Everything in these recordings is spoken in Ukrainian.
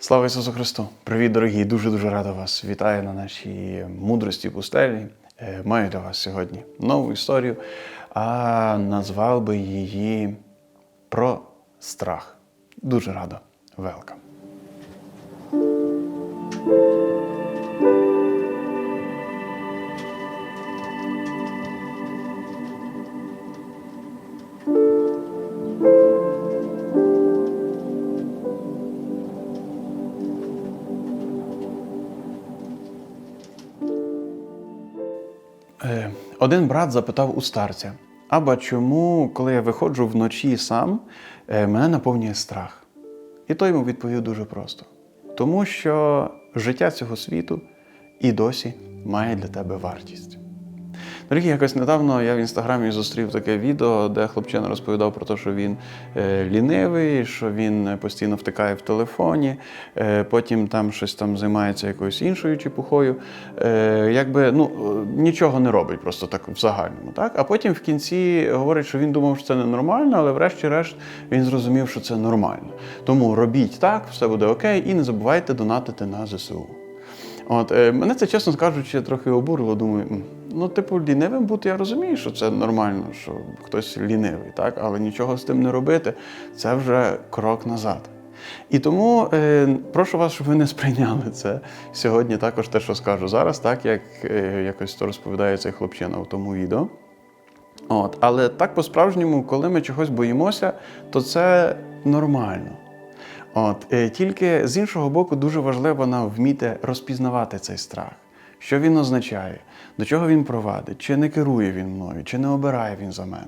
Слава Ісусу Христу! Привіт, дорогі! Дуже дуже рада вас. Вітаю на нашій мудрості пустелі. Е, Маю для вас сьогодні нову історію, а назвав би її про страх. Дуже рада. Велкам. Один брат запитав у старця: Аба чому, коли я виходжу вночі сам, е, мене наповнює страх? І той йому відповів дуже просто: тому що життя цього світу і досі має для тебе вартість. Дорогі, якось недавно я в інстаграмі зустрів таке відео, де хлопчина розповідав про те, що він е, лінивий, що він постійно втикає в телефоні, е, потім там щось там займається якоюсь іншою чепухою. Е, якби ну, е, нічого не робить, просто так в загальному. Так? А потім в кінці говорить, що він думав, що це ненормально, але врешті-решт він зрозумів, що це нормально. Тому робіть так, все буде окей, і не забувайте донатити на ЗСУ. От, е, мене це, чесно кажучи, трохи обурило. Думаю, «М, ну, типу, лінивим бути, я розумію, що це нормально, що хтось лінивий, так? але нічого з тим не робити це вже крок назад. І тому е, прошу вас, щоб ви не сприйняли це сьогодні також те, що скажу зараз, так як е, якось то розповідає цей хлопчина в тому відео. От, але так по-справжньому, коли ми чогось боїмося, то це нормально. От, е, тільки з іншого боку, дуже важливо нам вміти розпізнавати цей страх. Що він означає, до чого він провадить, чи не керує він мною, чи не обирає він за мене.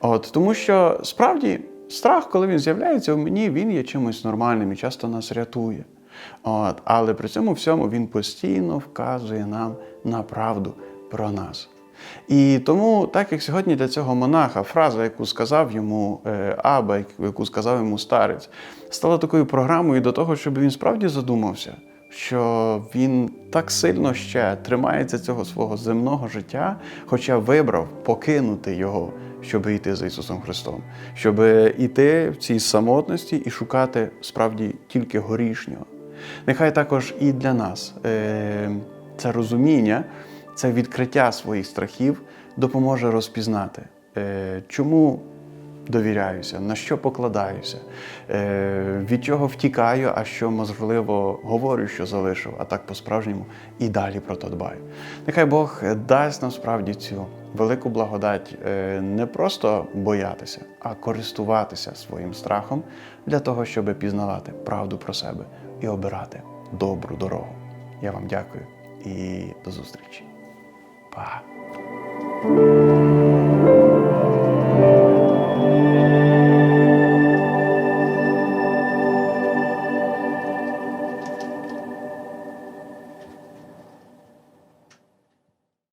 От, тому що справді страх, коли він з'являється в мені, він є чимось нормальним і часто нас рятує. От, але при цьому всьому він постійно вказує нам на правду про нас. І тому, так як сьогодні для цього монаха фраза, яку сказав йому е, Аба, яку сказав йому старець, стала такою програмою до того, щоб він справді задумався, що він так сильно ще тримається цього свого земного життя, хоча вибрав покинути його, щоб йти за Ісусом Христом, щоб йти в цій самотності і шукати справді тільки горішнього. Нехай також і для нас е, це розуміння це відкриття своїх страхів допоможе розпізнати, е, чому довіряюся, на що покладаюся, е, від чого втікаю, а що, можливо, говорю, що залишив, а так по-справжньому і далі про то дбаю. Нехай Бог дасть нам справді цю велику благодать е, не просто боятися, а користуватися своїм страхом для того, щоб пізнавати правду про себе і обирати добру дорогу. Я вам дякую і до зустрічі. Па.